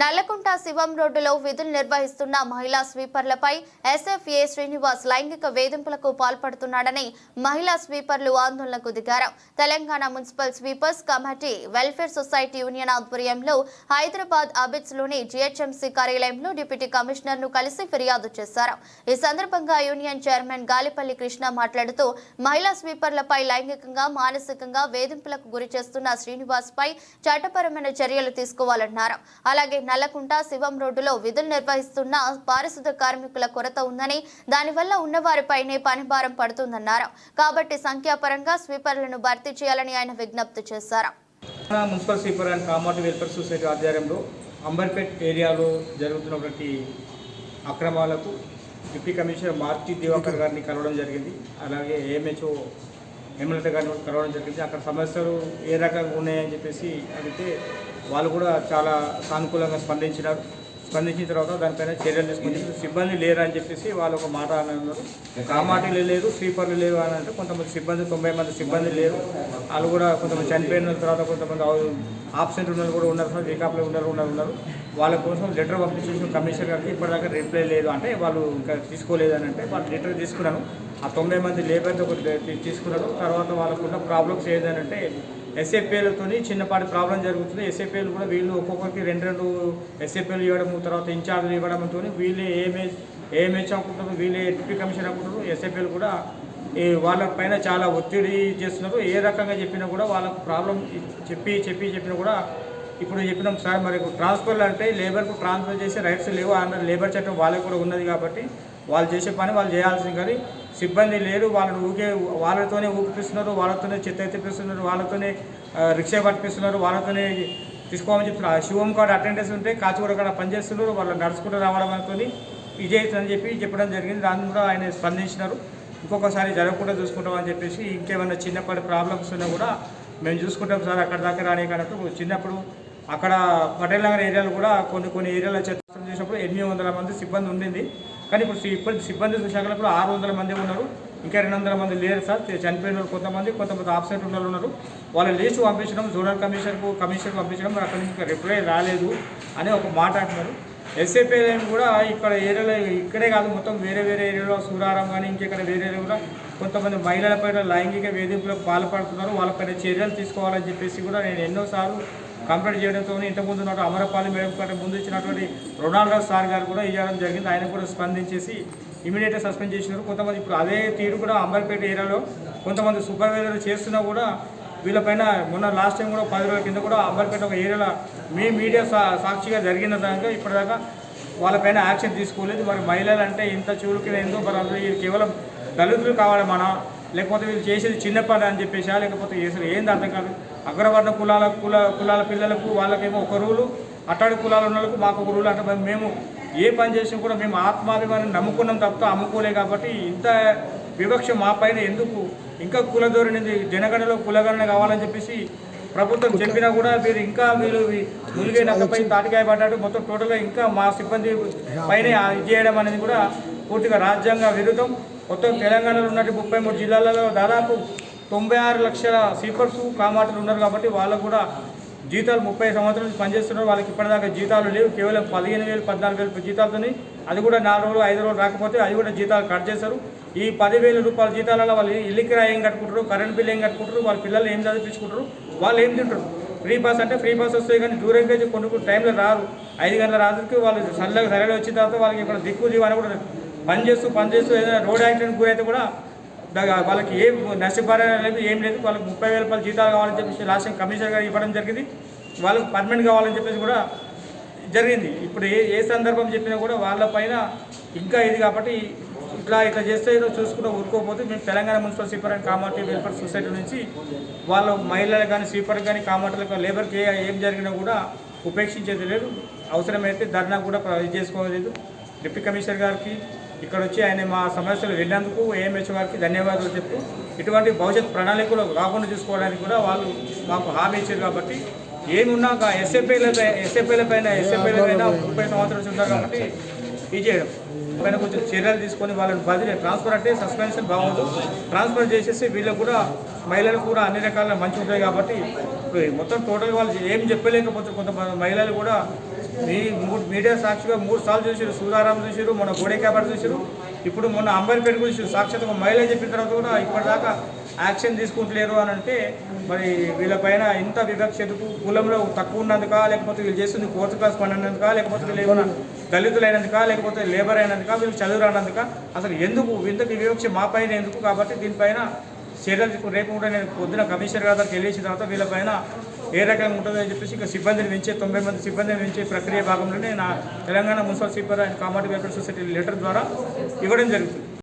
నల్లకుంట శివం రోడ్డులో విధులు నిర్వహిస్తున్న మహిళా స్వీపర్లపై ఎస్ఎఫ్ఏ శ్రీనివాస్ లైంగిక వేధింపులకు పాల్పడుతున్నాడని మహిళా స్వీపర్లు ఆందోళనకు దిగారు. Telangana municipal sweepers committee welfare society union ఆధ్వర్యంలో హైదరాబాద్ అబిడ్స్లోని జీహెచ్ఎంసీ కార్యాలయంలో డిప్యూటీ కమిషనర్ను కలిసి ఫిర్యాదు చేశారు. ఈ సందర్భంగా యూనియన్ చైర్మన్ గాలిపల్లి కృష్ణ మాట్లాడుతూ మహిళా స్వీపర్లపై లైంగికంగా మానసికంగా వేధింపులకు గురి చేస్తున్న శ్రీనివాస్ పై చట్టపరమైన చర్యలు తీసుకోవాలన్నారు. అలాగే నల్లకుంట శివం రోడ్డులో విధులు నిర్వహిస్తున్న పారిశుద్ధ కార్మికుల కొరత ఉందని దానివల్ల ఉన్నవారిపైనే పనిభారం పడుతుందన్నారు. కాబట్టి సంఖ్యాపరంగా స్వీపర్లను భర్తీ చేయాలని ఆయన విజ్ఞప్తి చేశారు. Municipal sweeper and committee welfare society ఆధ్వర్యంలో అంబర్పేట్ ఏరియాలో జరుగుతున్నటువంటి అక్రమాలకు డిప్యూటీ కమిషనర్ మార్చి దివాకర్ గారిని కలవడం జరిగింది. అలాగే ఏఎంహెచ్ఓ ఎమ్మెల్యే గారిని కలవడం జరిగింది. అక్కడ సమస్యలు ఏ రకంగా ఉన్నాయని చెప్పేసి అడిగితే వాళ్ళు కూడా చాలా సానుకూలంగా స్పందించినారు. స్పందించిన తర్వాత దానిపైన చర్యలు తీసుకుని సిబ్బంది లేరు అని చెప్పేసి వాళ్ళు ఒక మాట అని అన్నారు. కామాటీలు లేరు స్వీపర్లు లేరు అని అంటే కొంతమంది సిబ్బంది తొంభై మంది సిబ్బంది లేరు. వాళ్ళు కూడా కొంతమంది చనిపోయిన తర్వాత కొంతమంది ఆబ్సెంట్ ఉన్న కూడా ఉన్నారు రీకాప్లో ఉన్నారు ఉన్నారు ఉన్నారు. వాళ్ళ కోసం లెటర్ పంపించేసిన కమిషనర్ గారికి ఇప్పటిదాకా రిప్లై లేదు అంటే వాళ్ళు ఇంకా తీసుకోలేదు అని అంటే వాళ్ళు లెటర్ తీసుకున్నాను ఆ తొంభై మంది లేబర్తో ఒకటి తీసుకున్నారు. తర్వాత వాళ్ళకున్న ప్రాబ్లమ్స్ ఏంటంటే ఎస్ఏపీలతో చిన్నపాటి ప్రాబ్లం జరుగుతుంది. ఎస్ఏపీలు కూడా వీళ్ళు ఒక్కొక్కరికి రెండు రెండు ఎస్ఏపీలు ఇవ్వడం తర్వాత ఇన్ఛార్జ్లు ఇవ్వడంతో వీళ్ళే ఏమే ఏమేచ్ అనుకుంటారు వీళ్ళే డిప్యూటీ కమిషనర్ అనుకుంటారు ఎస్ఏపీలు కూడా ఈ వాళ్ళ పైన చాలా ఒత్తిడి చేస్తున్నారు. ఏ రకంగా చెప్పినా కూడా వాళ్ళకు ప్రాబ్లం చెప్పి చెప్పి చెప్పినా కూడా ఇప్పుడు చెప్పినాం సార్ మరి ట్రాన్స్ఫర్లు అంటే లేబర్కు ట్రాన్స్ఫర్ చేసే రైట్స్ లేవు. అన్న లేబర్ చట్టం వాళ్ళకి కూడా ఉన్నది కాబట్టి వాళ్ళు చేసే పని వాళ్ళు చేయాల్సింది. కానీ సిబ్బంది లేరు. వాళ్ళని ఊకే వాళ్ళతోనే ఊపిస్తున్నారు వాళ్ళతోనే చెత్త ఎత్తిపిస్తున్నారు వాళ్ళతోనే రిక్షా పట్టిపిస్తున్నారు. వాళ్ళతోనే తీసుకోమని చెప్తున్నారు. ఆ శివం కార్డు అటెండెన్స్ ఉంటే కాచిగూడ కాడ పనిచేస్తున్నారు. వాళ్ళు నడుచుకుంటూ రావడం అనుకుని విజయ్ అని చెప్పి చెప్పడం జరిగింది. దాన్ని కూడా ఆయన స్పందించినారు. ఇంకొకసారి జరగకుండా చూసుకుంటామని చెప్పేసి ఇంకేమైనా చిన్నప్పటి ప్రాబ్లమ్స్ ఉన్నా కూడా మేము చూసుకుంటాం సార్. అక్కడ దాకా రాని అన్నట్టు చిన్నప్పుడు అక్కడ పటేల్ నగర్ ఏరియాలో కూడా కొన్ని కొన్ని ఏరియాలో చెత్త చేసినప్పుడు ఎనిమిది వందల మంది సిబ్బంది ఉండింది. కానీ ఇప్పుడు ఇప్పుడు సిబ్బంది శాఖలో కూడా ఆరు వందల మంది ఉన్నారు. ఇంకా రెండు వందల మంది లేరు సార్. చనిపోయిన కొంతమంది కొంతమంది ఆబ్సెంట్ ఉన్న వాళ్ళు ఉన్నారు. వాళ్ళ లిస్ట్ పంపించడం జోనల్ కమిషనర్కు కమిషనర్కి పంపించడం మరి అక్కడి నుంచి రిప్లై రాలేదు అని ఒక మాట అంటున్నారు. ఎస్ఏపీఎం కూడా ఇక్కడ ఏరియాలో ఇక్కడే కాదు మొత్తం వేరే వేరే ఏరియాలో సూరారం కానీ ఇంకెక్కడ వేరే కూడా కొంతమంది మహిళలపైన లైంగిక వేధింపులకు పాల్పడుతున్నారు. వాళ్ళపైన చర్యలు తీసుకోవాలని చెప్పేసి కూడా నేను ఎన్నోసార్లు కంప్లీట్ చేయడంతో ఇంతకుముందు ఉన్నట్టు అమరపాలి మేడం కంటే ముందు ఇచ్చినటువంటి రొనాల్డో సార్ గారు కూడా ఇవ్వడం జరిగింది. ఆయన కూడా స్పందించేసి ఇమీడియట్గా సస్పెండ్ చేసినారు. కొంతమంది ఇప్పుడు అదే తీరు కూడా అంబర్పేట ఏరియాలో కొంతమంది సూపర్వైజర్లు చేస్తున్నా కూడా వీళ్ళపైన మొన్న లాస్ట్ టైం కూడా పది రోజుల కింద కూడా అంబర్పేట ఒక ఏరియాలో మీ మీడియా సా సాక్షిగా జరిగిన దాకా ఇప్పటిదాకా వాళ్ళపైన యాక్షన్ తీసుకోలేదు. మరి మహిళలు అంటే ఇంత చురుకునేందో మరి అందులో వీళ్ళు కేవలం దళితులు కావాలి మన లేకపోతే వీళ్ళు చేసేది చిన్న పని అని చెప్పేసా? లేకపోతే అసలు ఏంది అర్థం కాదు. అగ్రవర్ణ కులాల కుల కులాల పిల్లలకు వాళ్ళకేమో ఒక రూలు అట్టాడి కులాల ఉన్న వాళ్ళకు మాకు ఒక రూలు అంటే మేము ఏ పని చేసినా కూడా మేము ఆత్మాభిమానం నమ్ముకున్నాం తప్ప అమ్ముకోలే కాబట్టి ఇంత వివక్ష మా పైన ఎందుకు? ఇంకా కుల జనగణలో కులగణన కావాలని చెప్పేసి ప్రభుత్వం చెప్పినా కూడా మీరు ఇంకా మీరు ములిగే నక్కపై తాటికాయ పడ్డాడు మొత్తం టోటల్గా ఇంకా మా సిబ్బంది పైన ఇది చేయడం అనేది కూడా పూర్తిగా రాజ్యాంగ విరుద్ధం. మొత్తం తెలంగాణలో ఉన్నట్టు ముప్పై మూడు జిల్లాలలో దాదాపు తొంభై ఆరు లక్షల స్లీపర్స్ కామాటలు ఉన్నారు కాబట్టి వాళ్ళకు కూడా జీతాలు ముప్పై సంవత్సరాల నుంచి పనిచేస్తున్నారు. వాళ్ళకి ఇప్పటిదాకా జీతాలు లేవు. కేవలం పదిహేను వేలు పద్నాలుగు వేలు జీతాలతోని అది కూడా నాలుగు రోజులు ఐదు రోజులు రాకపోతే అది కూడా జీతాలు కట్ చేస్తారు ఈ పదివేల రూపాయల జీతాలలో వాళ్ళు ఇల్లు కిరాయి ఏం కట్టుకుంటారు కరెంట్ బిల్ ఏం కట్టుకుంటారు వాళ్ళ పిల్లలు ఏం చదివించుకుంటారు వాళ్ళు ఏం తింటారు ఫ్రీ పాస్ అంటే ఫ్రీ పాస్ వస్తాయి కానీ దూరం నుంచి కొన్ని టైంలో రారు. ఐదు గంటల రాత్రికి వాళ్ళు సల్లగా సరైన వచ్చిన తర్వాత వాళ్ళకి ఇక్కడ దిక్కు దివాని కూడా పని చేస్తూ పని చేస్తూ ఏదైనా రోడ్ యాక్సిడెంట్ గురైతే కూడా వాళ్ళకి ఏం నష్టపరిహారం లేదు ఏం లేదు. వాళ్ళకి ముప్పై వేల రూపాయలు జీతాలు కావాలని చెప్పేసి లాస్ట్ టైం కమిషనర్ గారు ఇవ్వడం జరిగింది. వాళ్ళకి పర్మనెంట్ కావాలని చెప్పేసి కూడా జరిగింది. ఇప్పుడు ఏ ఏ సందర్భం చెప్పినా కూడా వాళ్ళ పైన ఇంకా ఇది కాబట్టి ఇట్లా ఇట్లా చేస్తే ఏదో చూసుకుంటూ ఊరుకోకపోతే మేము Telangana municipal sweeper and Kamati welfare society నుంచి వాళ్ళ మహిళలు కానీ స్వీపర్ కానీ కామర్టీలకు లేబర్కి ఏం జరిగినా కూడా ఉపేక్షించేది లేదు. అవసరమైతే ధర్నా కూడా ఇది చేసుకోలేదు. డిప్యూటీ కమిషనర్ గారికి ఇక్కడ వచ్చి ఆయన మా సమస్యలు వెళ్ళినందుకు ఏఎంహెచ్ గారికి ధన్యవాదాలు చెప్తూ ఇటువంటి భవిష్యత్ ప్రణాళికలు రాకుండా చూసుకోవడానికి కూడా వాళ్ళు మాకు హామీ ఇచ్చారు కాబట్టి ఏమున్నా ఎస్ఎఫ్ఐల ఎస్ఎఫ్ఐల పైన ఎస్ఎఫ్ఐల పైన ముప్పై సంవత్సరాలు ఉంటారు కాబట్టి ఇది చేయడం. పైన కొంచెం చర్యలు తీసుకొని వాళ్ళని బదిలీ ట్రాన్స్ఫర్ అంటే సస్పెన్షన్ బాగోదు ట్రాన్స్ఫర్ చేసేసి వీళ్ళకు కూడా మహిళలు కూడా అన్ని రకాల మంచి ఉంటాయి కాబట్టి మొత్తం టోటల్ వాళ్ళు ఏం చెప్పలేకపోతే కొంతమంది మహిళలు కూడా మీ మూడు మీడియా సాక్షిగా మూడు సార్లు చూసారు సూదారాం చూసారు మొన్న గోడే క్యాబర్ చూసారు ఇప్పుడు మొన్న అంబర్పేట గురించి సాక్షాత్ ఒక మహిళ చెప్పిన తర్వాత కూడా ఇప్పటిదాకా యాక్షన్ తీసుకుంటలేరు అని అంటే మరి వీళ్ళపైన ఇంత వివక్షతకు కులంలో తక్కువ ఉన్నందుక? లేకపోతే వీళ్ళు చేస్తుంది ఫోర్త్ క్లాస్ పని లేకపోతే వీళ్ళు ఏమైనా దళితులైనందుక లేకపోతే లేబర్ అయినందుక? వీళ్ళు చదువు రానందుక? అసలు ఎందుకు? ఇంతకు వివక్ష మా పైన ఎందుకు? కాబట్టి దీనిపైన చర్యలు రేపు కూడా నేను పొద్దున కమిషనర్ గారు దగ్గరికి వెళ్ళేసిన తర్వాత వీళ్ళపైన ఏ రకంగా ఉంటుందో అని చెప్పేసి ఇక సిబ్బందిని పెంచే తొంభై మంది సిబ్బందిని పెంచే ప్రక్రియ భాగంలోనే నా Telangana municipal sweeper and Kamati welfare society letter ద్వారా ఇవ్వడం జరుగుతుంది.